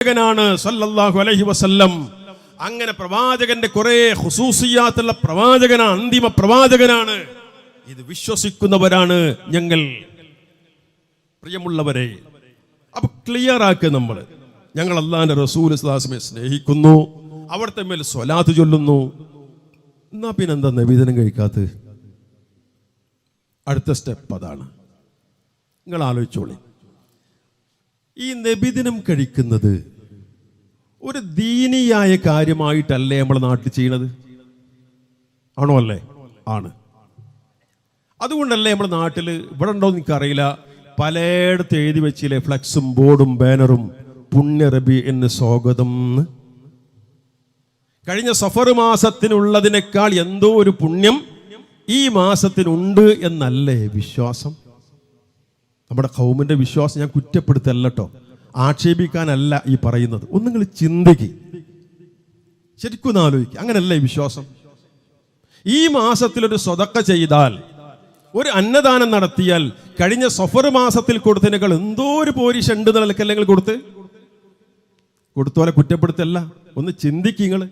പ്രവാചകനാണ് സല്ലല്ലാഹു അലൈഹി വസല്ലം. അങ്ങനെ പ്രവാചകന്റെ കുറെ ഹുസൂസിയാത്തുള്ള പ്രവാചകനാണ് അന്തിമ പ്രവാചകനാണ്. ഇത് വിശ്വസിക്കുന്നവരാണ് ഞങ്ങൾ. പ്രിയമുള്ളവരെ അപ്പൊ ക്ലിയർ ആക്കുക നമ്മൾ ഞങ്ങൾ അള്ളാന്റെ റസൂൽ ഇസ്ലാസിനെ സ്നേഹിക്കുന്നു. അവിടുത്തെ മേൽ സ്വലാത്ത് ചൊല്ലുന്നു. എന്നാ പിന്നെ എന്താ നിവേദനം കഴിക്കാത്ത അടുത്ത സ്റ്റെപ്പ് അതാണ്. നിങ്ങൾ ആലോചിച്ചോളി. ഈ നബിദിനം കഴിക്കുന്നത് ഒരു ദീനിയായ കാര്യമായിട്ടല്ലേ നമ്മുടെ നാട്ടിൽ ചെയ്യണത്? ആണോ അല്ലേ? ആണ്. അതുകൊണ്ടല്ലേ നമ്മുടെ നാട്ടിൽ ഇവിടെ ഉണ്ടോ എനിക്കറിയില്ല. പലയിടത്ത് എഴുതി വെച്ചില്ലേ ഫ്ലക്സും ബോർഡും ബാനറും. പുണ്യ റബി എന്ന് സ്വാഗതം. കഴിഞ്ഞ സഫർ മാസത്തിനുള്ളതിനേക്കാൾ എന്തോ ഒരു പുണ്യം ഈ മാസത്തിനുണ്ട് എന്നല്ലേ വിശ്വാസം? നമ്മുടെ കൗമിന്റെ വിശ്വാസം ഞാൻ കുറ്റപ്പെടുത്തല്ല ആക്ഷേപിക്കാനല്ല ഈ പറയുന്നത്. ഒന്ന് നിങ്ങൾ ചിന്തിക്ക്. ശരിക്കും ആലോചിക്കുക അങ്ങനല്ല ഈ വിശ്വാസം. ഈ മാസത്തിൽ ഒരു സ്വതക്ക ചെയ്താൽ ഒരു അന്നദാനം നടത്തിയാൽ കഴിഞ്ഞ സഫർ മാസത്തിൽ കൊടുത്തതിനേക്കാൾ എന്തോ ഒരു പോരിഷ് ഉണ്ട് നിലക്കല്ലെങ്കിൽ കൊടുത്ത്? കൊടുത്തോലെ കുറ്റപ്പെടുത്തല്ല. ഒന്ന് ചിന്തിക്കുക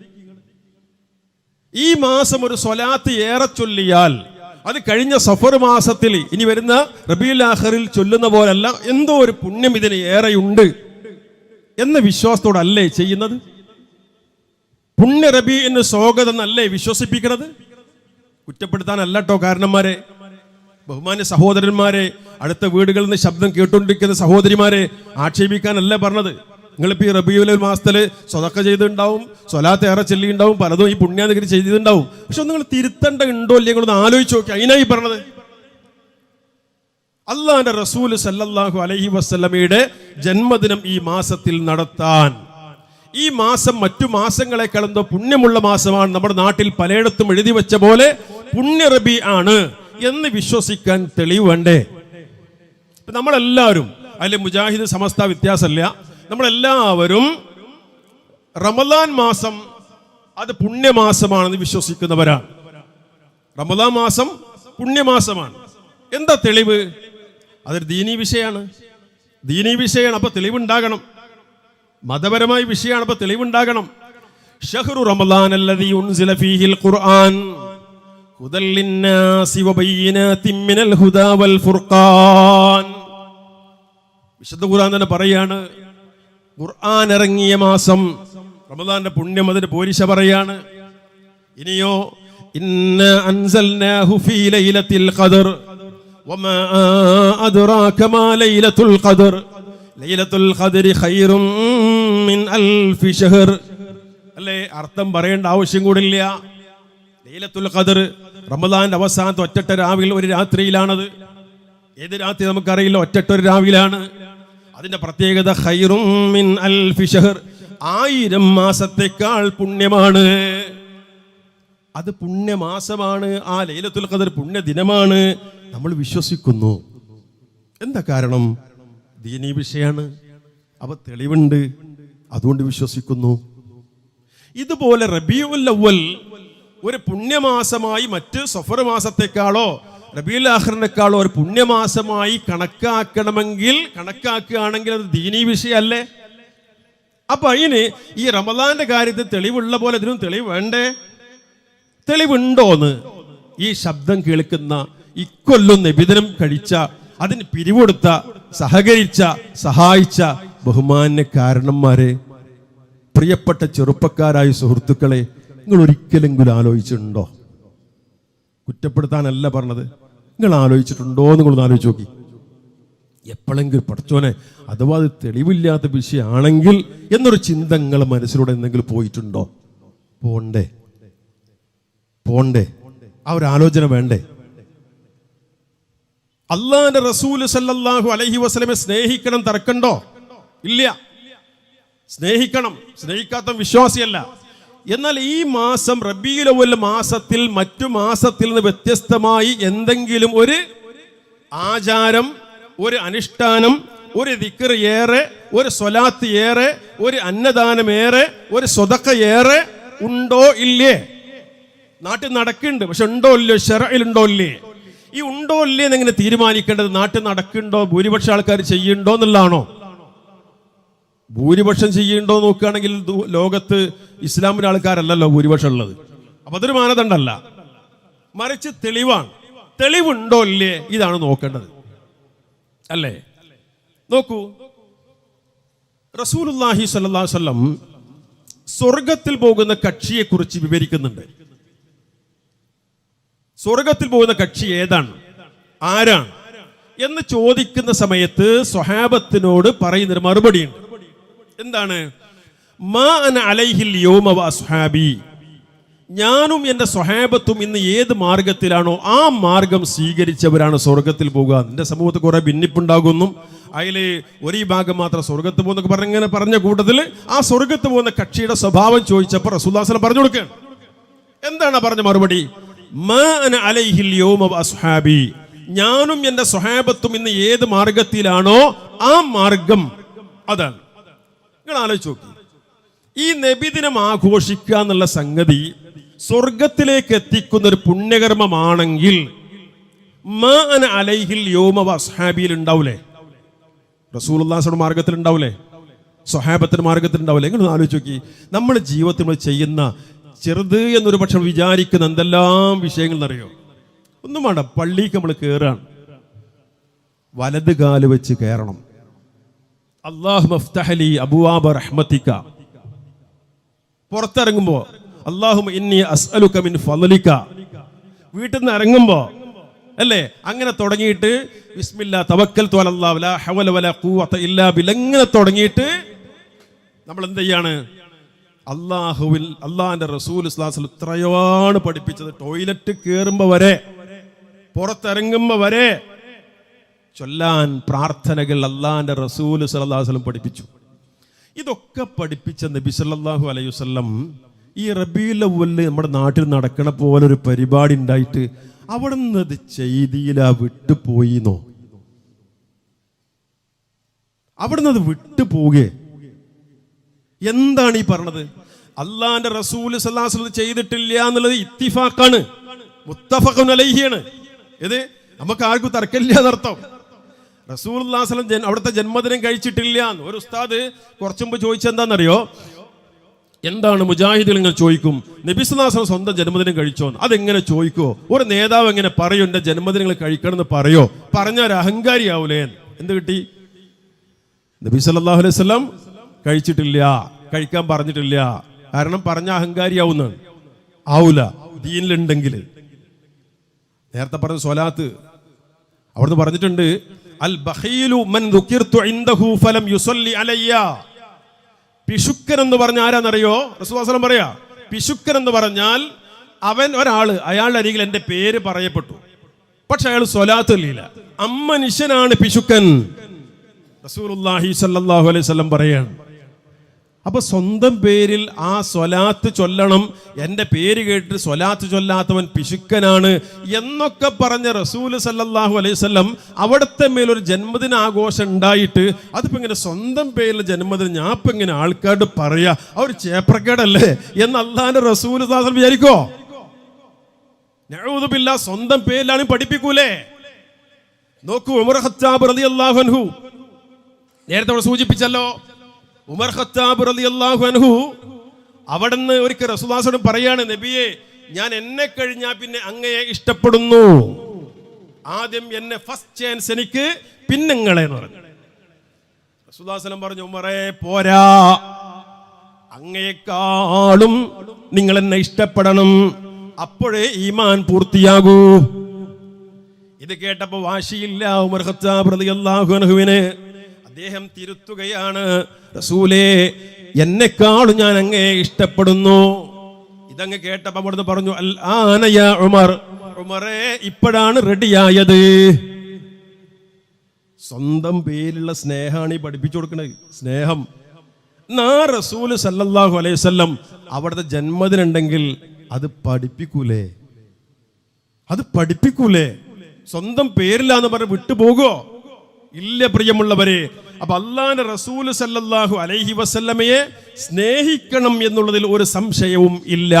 ഈ മാസം ഒരു സ്വലാത്ത് ഏറെ ചൊല്ലിയാൽ അത് കഴിഞ്ഞ സഫർ മാസത്തിൽ ഇനി വരുന്ന റബീൽ ആഹറിൽ ചൊല്ലുന്ന പോലല്ല എന്തോ ഒരു പുണ്യം ഇതിന് ഏറെയുണ്ട് എന്ന വിശ്വാസത്തോടല്ലേ ചെയ്യുന്നത്? പുണ്യ റബി എന്ന് സ്വാഗതം എന്നല്ലേ വിശ്വസിപ്പിക്കണത്? കുറ്റപ്പെടുത്താനല്ല കേട്ടോ കാരണന്മാരെ. ബഹുമാന്യ സഹോദരന്മാരെ അടുത്ത വീടുകളിൽ നിന്ന് ശബ്ദം കേട്ടുകൊണ്ടിരിക്കുന്ന സഹോദരിമാരെ ആക്ഷേപിക്കാനല്ല പറഞ്ഞത്? നിങ്ങളിപ്പോ ഈ റബിയുൽ മാസത്തിൽ സ്വതക്ക ചെയ്തിട്ടുണ്ടാവും സ്വലാത്ത് ഏറെ ചെല്ലിണ്ടാവും പലതും ഈ പുണ്യാനഗരി ചെയ്തിട്ടുണ്ടാവും. പക്ഷെ നിങ്ങൾ തിരുത്തേണ്ട ഉണ്ടോ ഇല്ലേ ഒന്ന് ആലോചിച്ച് നോക്കി അതിനായി പറഞ്ഞത്. അള്ളാന്റെ റസൂൽ സല്ലല്ലാഹു അലൈഹി വസല്ലമയുടെ ജന്മദിനം ഈ മാസത്തിൽ നടത്താൻ. ഈ മാസം മറ്റു മാസങ്ങളെക്കാൾ എന്തോ പുണ്യമുള്ള മാസമാണ്. നമ്മുടെ നാട്ടിൽ പലയിടത്തും എഴുതി വെച്ച പോലെ പുണ്യ റബി ആണ് എന്ന് വിശ്വസിക്കാൻ തെളിവ് വേണ്ടേ? നമ്മളെല്ലാവരും അതിൽ മുജാഹിദ് സമസ്ത വ്യത്യാസമില്ല. നമ്മളെല്ലാവരും റമദാൻ മാസം അത് പുണ്യമാസമാണെന്ന് വിശ്വസിക്കുന്നവരാണ്. റമദാൻ മാസം പുണ്യമാസമാണ്. എന്താ തെളിവ്? അതൊരു ദീനീ വിഷയമാണ്. ദീനീ വിഷയമാണ്. അപ്പൊ തെളിവുണ്ടാകണം. മതപരമായ വിഷയമാണ്. അപ്പൊ തെളിവുണ്ടാകണം. ഷഹ്റു റമദാൻ ഉൻസില ഫീഹിൽ ഖുർആൻ. ഹുദൽ ലിന്നാസി മിനൽ ഹുദാ വൽ ഫുർഖാൻ. വിശുദ്ധ ഖുർആൻ തന്നെ പറയാണ് ഖുർആൻ ഇറങ്ങിയ മാസം. റമദാന്റെ പുണ്യം അതിന് പോരിശ പറയാണ്. ഇനിയോ ഇന്ന അൻസൽനാഹു ഫീ ഖദർ വമാ മാ ലൈലത്തുൽ ഖദർ ലൈലത്തുൽ മിൻ ഷഹർ അല്ലേ അർത്ഥം പറയേണ്ട ആവശ്യം കൂടില്ല. ലൈലത്തുൽ ഖദർ റമദാന്റെ അവസാനത്തെ ഒറ്റട്ട രാവിലെ ഒരു രാത്രിയിലാണത്. ഏത് രാത്രി നമുക്കറിയില്ല ഒരു രാവിലാണ്. അതിന്റെ പ്രത്യേകത ഹൈറും മിൻ അൽഫി ഷഹർ ആയിരം മാസത്തെക്കാൾ പുണ്യമാണ്. അത് പുണ്യമാസമാണ്. ആ ലൈലത്തുൽ ഖദർ പുണ്യ ദിനമാണ് നമ്മൾ വിശ്വസിക്കുന്നു. എന്താ കാരണം? ദീനീ വിഷയാണ്. അവ തെളിവുണ്ട്. അതുകൊണ്ട് വിശ്വസിക്കുന്നു. ഇതുപോലെ റബിയുൽ അവൽ ഒരു പുണ്യമാസമായി മറ്റ് സഫർ മാസത്തെക്കാളോ ആഖറിനേക്കാളോ ഒരു പുണ്യമാസമായി കണക്കാക്കണമെങ്കിൽ കണക്കാക്കുകയാണെങ്കിൽ അത് ദീനീ വിഷയമല്ലേ അപ്പൊ അതിന് ഈ റമദാന്റെ കാര്യത്തിൽ തെളിവുള്ള പോലെ ഇതിനും തെളിവ് വേണ്ടേ? തെളിവുണ്ടോന്ന് ഈ ശബ്ദം കേൾക്കുന്ന ഇക്കൊല്ലും നിബിധനം കഴിച്ച അതിന് പിരിവെടുത്ത സഹകരിച്ച സഹായിച്ച ബഹുമാന്യ കാരണന്മാരെ പ്രിയപ്പെട്ട ചെറുപ്പക്കാരായ സുഹൃത്തുക്കളെ നിങ്ങൾ ഒരിക്കലെങ്കിലും ആലോചിച്ചിട്ടുണ്ടോ? കുറ്റപ്പെടുത്താനല്ല പറഞ്ഞത്. നിങ്ങൾ ആലോചിച്ചിട്ടുണ്ടോ എന്ന് നിങ്ങളൊന്ന് ആലോചിച്ച് നോക്കി. എപ്പോഴെങ്കിലും പഠിച്ചോനെ അഥവാ അത് തെളിവില്ലാത്ത വിഷയമാണെങ്കിൽ എന്നൊരു ചിന്ത നിങ്ങളെ മനസ്സിലൂടെ എന്തെങ്കിലും പോയിട്ടുണ്ടോ? പോണ്ടേ. പോണ്ടേ. ആ ഒരു ആലോചന വേണ്ടേ? അള്ളാന്റെ റസൂൽ സല്ലാഹു അലഹി വസ്ലമെ സ്നേഹിക്കണം തറക്കണ്ടോ ഇല്ല. സ്നേഹിക്കണം. സ്നേഹിക്കാത്ത വിശ്വാസിയല്ല. എന്നാൽ ഈ മാസം റബീലവൽ മാസത്തിൽ മറ്റു മാസത്തിൽ നിന്ന് വ്യത്യസ്തമായി എന്തെങ്കിലും ഒരു ആചാരം ഒരു അനുഷ്ഠാനം ഒരു ദിക്കർ ഏറെ ഒരു സ്വലാത്ത് ഏറെ ഒരു അന്നദാനം ഏറെ ഒരു സ്വതക്ക ഏറെ ഉണ്ടോ ഇല്ലേ? നാട്ടിൽ നടക്കുന്നുണ്ട് പക്ഷെ ഉണ്ടോ ഇല്ലയോ? ഷെറയിലുണ്ടോ ഇല്ലേ? ഈ ഉണ്ടോ ഇല്ലേ എന്നെങ്ങനെ തീരുമാനിക്കേണ്ടത് നാട്ടിൽ നടക്കുന്നുണ്ടോ? ഭൂരിപക്ഷ ആൾക്കാർ ചെയ്യുന്നുണ്ടോ എന്നുള്ളതാണോ? ഭൂരിപക്ഷം ചെയ്യണ്ടോ നോക്കുകയാണെങ്കിൽ ലോകത്ത് ഇസ്ലാമിന്റെ ആൾക്കാരല്ലല്ലോ ഭൂരിപക്ഷം ഉള്ളത്. അപ്പൊ അതൊരു മാനദണ്ഡമല്ല. മറിച്ച് തെളിവാണ്. തെളിവുണ്ടോ ഇല്ലേ? ഇതാണ് നോക്കേണ്ടത്. അല്ലേ? നോക്കൂ. അലൈഹി വസല്ലം സ്വർഗത്തിൽ പോകുന്ന കക്ഷിയെ കുറിച്ച് വിവരിക്കുന്നുണ്ട്. സ്വർഗത്തിൽ പോകുന്ന കക്ഷി ഏതാണ്? ആരാണ്? എന്ന് ചോദിക്കുന്ന സമയത്ത് സ്വഹാബത്തിനോട് പറയുന്നൊരു മറുപടിയുണ്ട്. എന്താണ്? മാ അസ്ഹാബി. ഞാനും എന്റെ സ്വഹാബത്തും ഇന്ന് ഏത് മാർഗത്തിലാണോ ആ മാർഗം സ്വീകരിച്ചവരാണ് സ്വർഗത്തിൽ പോകുക എന്റെ സമൂഹത്തിൽ കുറെ ഭിന്നിപ്പുണ്ടാകുന്നു. അതിൽ ഒരു ഭാഗം മാത്രം സ്വർഗത്ത് പോകുന്നൊക്കെ പറഞ്ഞ ഇങ്ങനെ പറഞ്ഞ കൂട്ടത്തിൽ ആ സ്വർഗത്ത് പോകുന്ന കക്ഷിയുടെ സ്വഭാവം ചോദിച്ചപ്പോൾ റസൂദാസന പറഞ്ഞു കൊടുക്കുകയാണ്. എന്താണ് പറഞ്ഞ മറുപടി? അസ്ഹാബി. ഞാനും എന്റെ സ്വഹാബത്തും ഇന്ന് ഏത് മാർഗത്തിലാണോ ആ മാർഗം അതാണ്. നിങ്ങൾ ആലോചിച്ച് നോക്കി. ഈ നബിദിനം ആഘോഷിക്കുക എന്നുള്ള സംഗതി സ്വർഗത്തിലേക്ക് എത്തിക്കുന്ന ഒരു പുണ്യകർമ്മമാണെങ്കിൽ മാ അന അലൈഹിൽ യോമ വസ്ഹാബിയിൽ ഉണ്ടാവൂലേ? റസൂലുള്ളാഹിയുടെ മാർഗത്തിൽ ഉണ്ടാവൂലേ? സ്വഹാബത്തിന്റെ മാർഗത്തിൽ ഉണ്ടാവില്ലേ നിങ്ങൾ ആലോചിച്ച് നോക്കി. നമ്മുടെ ജീവിതത്തിൽ നമ്മൾ ചെയ്യുന്ന ചെറുത് എന്നൊരു പക്ഷം വിചാരിക്കുന്ന എന്തെല്ലാം വിഷയങ്ങൾ എന്നറിയോ ഒന്നും വേണ്ട. പള്ളിക്ക് നമ്മൾ കയറാണ് വലത് കാൽ വെച്ച് കയറണം അബുവാബ പുറത്തിറങ്ങുമ്പോ അള്ളാഹു ഇന്നി അസ്അലുക്ക മിൻ വീട്ടിൽ നിന്ന് ഇറങ്ങുമ്പോ അല്ലേ? അങ്ങനെ തുടങ്ങിയിട്ട് ലാ ഹവല ഇല്ലാ ഇങ്ങനെ തുടങ്ങിയിട്ട് നമ്മൾ എന്ത് ചെയ്യാണ്? അള്ളാഹുവിൽ അള്ളാഹിന്റെ റസൂൽ ഇസ്ലാസിൽ ഇത്രയാണ് പഠിപ്പിച്ചത്. ടോയ്ലറ്റ് കയറുമ്പോ വരെ പുറത്തിറങ്ങുമ്പോ വരെ ചൊല്ലാൻ പ്രാർത്ഥനകൾ അള്ളാഹാന്റെ റസൂൽ സലഹുസ്ലം പഠിപ്പിച്ചു. ഇതൊക്കെ പഠിപ്പിച്ച നബി സല്ലാഹു അലൈഹി വസല്ലം ഈ റബീല അവൽ നമ്മുടെ നാട്ടിൽ നടക്കണ പോലെ ഒരു പരിപാടി ഉണ്ടായിട്ട് അവിടെ നിന്ന് അത് ചെയ്തിയില്ല വിട്ടുപോയിന്നോ? അവിടെ നിന്ന് അത് വിട്ടുപോകെ? എന്താണ് ഈ പറഞ്ഞത്? അള്ളാന്റെ റസൂൽ സല്ലാസ്ലം ചെയ്തിട്ടില്ല എന്നുള്ളത് ഇത്തിഫാക്കാണ് മുത്തഫഖുൻ അലൈഹിയാണ്. ഇത് നമുക്ക് ആർക്കും തർക്കമില്ല എന്നർത്ഥം. റസൂൽ ജൻ അവിടുത്തെ ജന്മദിനം കഴിച്ചിട്ടില്ല എന്ന് ഒരു ഉസ്താദ് കുറച്ചു മുമ്പ് ചോദിച്ചെന്താണെന്നറിയോ എന്താണ് മുജാഹിദുകൾ ഇങ്ങനെ ചോദിക്കും? നബിസ്ലാസം സ്വന്തം ജന്മദിനം കഴിച്ചോന്ന്. അതെങ്ങനെ ചോദിക്കോ? ഒരു നേതാവ് എങ്ങനെ പറയൂ? എന്റെ ജന്മദിനങ്ങൾ കഴിക്കണം എന്ന് പറയോ? പറഞ്ഞ ഒരു അഹങ്കാരിയാവൂലേ എന്ത് കിട്ടി? നബി സല്ലല്ലാഹു അലൈഹി സ്വലം കഴിച്ചിട്ടില്ല. കഴിക്കാൻ പറഞ്ഞിട്ടില്ല. കാരണം പറഞ്ഞ അഹങ്കാരിയാവുന്നതാണ് ആവൂല. ദീനിലുണ്ടെങ്കിൽ നേരത്തെ പറഞ്ഞ സ്വലാത്ത്. അവിടുന്ന് പറഞ്ഞിട്ടുണ്ട് അൽ ബഖീലു മൻ ഇൻദഹു ഫലം യുസല്ലി അലയ്യ. പിശുക്കൻ എന്ന് പറഞ്ഞ ആരാന്നറിയോ? റസൂലുള്ളാഹി പറയാ പിശുക്കൻ എന്ന് പറഞ്ഞാൽ അവൻ ഒരാൾ അയാളുടെ അരികിൽ എന്റെ പേര് പറയപ്പെട്ടു. പക്ഷെ അയാൾ സ്വലാത്ത് ചൊല്ലിയില്ല അമ്മനുഷ്യനാണ് പിശുക്കൻ. റസൂലുള്ളാഹി സ്വല്ലല്ലാഹു അലൈഹി വസല്ലം പറയാണ് അപ്പൊ സ്വന്തം പേരിൽ ആ സ്വലാത്ത് ചൊല്ലണം. എന്റെ പേര് കേട്ട് സ്വലാത്ത് ചൊല്ലാത്തവൻ പിശുക്കനാണ് എന്നൊക്കെ പറഞ്ഞ റസൂൽ സല്ലാഹു അലൈഹി വസല്ലം അവിടുത്തെ മേലൊരു ജന്മദിന ആഘോഷം ഉണ്ടായിട്ട് അതിപ്പോ ഇങ്ങനെ സ്വന്തം പേരിൽ ജന്മദിനം ഞാൻ ഇപ്പൊ ഇങ്ങനെ ആൾക്കാരോട് പറയാ. ഒരു ചേപ്രക്കേടല്ലേ എന്ന് അള്ളാന്റെ റസൂൽ വിചാരിക്കോ? ഞഴുതുമില്ല സ്വന്തം പേരിലാണ് പഠിപ്പിക്കൂലേ? നോക്കൂ ഉമർ നേരത്തെ അവിടെ സൂചിപ്പിച്ചല്ലോ ഉമർ ഖത്താബ് റളിയല്ലാഹു അൻഹു അവിടുന്ന് ഒരിക്കൽ റസൂദാസോട് പറയാണ് നബിയെ ഞാൻ എന്നെ കഴിഞ്ഞാൽ പിന്നെ അങ്ങയെ ഇഷ്ടപ്പെടുന്നു. ആദ്യം എന്നെ ഫസ്റ്റ് ചാൻസ് എനിക്ക് പിന്നെങ്ങളെ എന്ന് പറഞ്ഞു. റസൂദാസനം പറഞ്ഞു ഉമറേ പോരാ. അങ്ങയെക്കാളും നിങ്ങൾ എന്നെ ഇഷ്ടപ്പെടണം. അപ്പോഴേ ഈമാൻ പൂർത്തിയാകൂ. ഇത് കേട്ടപ്പോ വാശിയില്ല ഉമർ ഖത്താബ് റളിയല്ലാഹു അൻഹുവിന്. അദ്ദേഹം തിരുത്തുകയാണ്. റസൂലേ എന്നെക്കാളും ഞാൻ അങ്ങേ ഇഷ്ടപ്പെടുന്നു. ഇതങ്ങ് കേട്ടപ്പോ അവിടുന്ന് പറഞ്ഞു അൽ ആനയ ഉമർ. ഉമറേ ഇപ്പോഴാണ് റെഡിയായത്. സ്വന്തം പേരിലുള്ള സ്നേഹമാണ് ഈ പഠിപ്പിച്ചു കൊടുക്കുന്നത്. സ്നേഹം. നാ റസൂൽ സല്ലല്ലാഹു അലൈഹി അവിടുത്തെ ജന്മദിനുണ്ടെങ്കിൽ അത് പഠിപ്പിക്കൂലേ? അത് പഠിപ്പിക്കൂലേ? സ്വന്തം പേരില്ലാന്ന് പറഞ്ഞ് വിട്ടുപോകോ? ഇല്ല പ്രിയമുള്ളവരെ അപ്പൊ അള്ളാന്റെ റസൂൽ സല്ലല്ലാഹു അലൈഹി വസല്ലമയെ സ്നേഹിക്കണം എന്നുള്ളതിൽ ഒരു സംശയവും ഇല്ല.